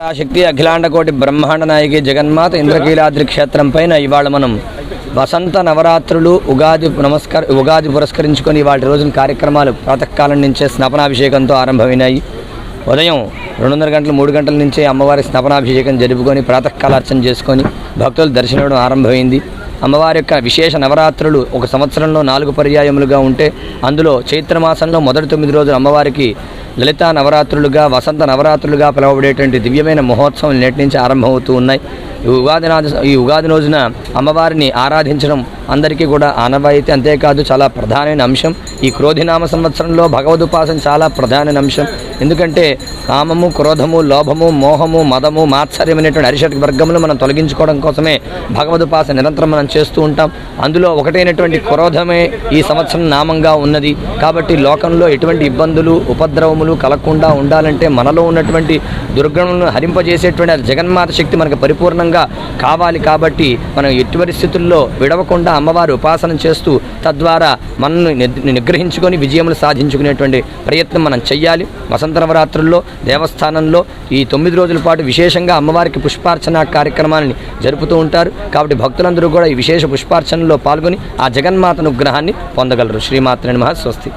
శక్తి అఖిలాండకోటి బ్రహ్మాండ నాయకి జగన్మాత ఇంద్రకీలాద్రి క్షేత్రం పైన ఇవాళ మనం వసంత నవరాత్రులు ఉగాది నమస్కార ఉగాది పురస్కరించుకొని వాటి రోజున కార్యక్రమాలు ప్రాతకాలం నుంచే స్నపనాభిషేకంతో ఆరంభమైనాయి. ఉదయం రెండున్నర గంటలు మూడు గంటల నుంచే అమ్మవారి స్నపనాభిషేకం జరుపుకొని ప్రాతకాలార్చన చేసుకొని భక్తులు దర్శనం ఆరంభమైంది. అమ్మవారి యొక్క విశేష నవరాత్రులు ఒక సంవత్సరంలో నాలుగు పర్యాయములుగా ఉంటే అందులో చైత్రమాసంలో మొదటి తొమ్మిది రోజులు అమ్మవారికి లలిత నవరాత్రులుగా వసంత నవరాత్రులుగా పిలువబడేటువంటి దివ్యమైన మహోత్సవం నేటి నుంచి ఆరంభమవుతూ ఉన్నాయి. ఈ ఉగాది ఈ ఉగాది రోజున అమ్మవారిని ఆరాధించడం అందరికీ కూడా ఆనవాయితీ. అంతేకాదు చాలా ప్రధానమైన అంశం ఈ క్రోధినామ సంవత్సరంలో భగవదుపాసన చాలా ప్రధానమైన అంశం. ఎందుకంటే కామము క్రోధము లోభము మోహము మదము మాత్సర్యం అనేటువంటి అరిషట్ వర్గములు మనం తొలగించుకోవడం కోసమే భగవదుపాసన నిరంతరం మనం చేస్తూ ఉంటాం. అందులో ఒకటైనటువంటి క్రోధమే ఈ సంవత్సరం నామంగా ఉన్నది. కాబట్టి లోకంలో ఎటువంటి ఇబ్బందులు ఉపద్రవములు కలగకుండా ఉండాలంటే మనలో ఉన్నటువంటి దుర్గుణములను హరింపజేసేటువంటి జగన్మాత శక్తి మనకు పరిపూర్ణంగా కావాలి కాబట్టి మనం ఎటువంటి స్థితుల్లో విడవకుండా అమ్మవారు ఉపాసన చేస్తూ తద్వారా మనల్ని నిగ్రహించుకొని విజయములు సాధించుకునేటువంటి ప్రయత్నం మనం చెయ్యాలి. వసంత నవరాత్రుల్లో దేవస్థానంలో ఈ తొమ్మిది రోజుల పాటు విశేషంగా అమ్మవారికి పుష్పార్చన కార్యక్రమాన్ని జరుపుతూ ఉంటారు. కాబట్టి భక్తులందరూ కూడా ఈ విశేష పుష్పార్చనలో పాల్గొని ఆ జగన్మాత అనుగ్రహాన్ని పొందగలరు. శ్రీమాత్రే నమః. స్వస్తి.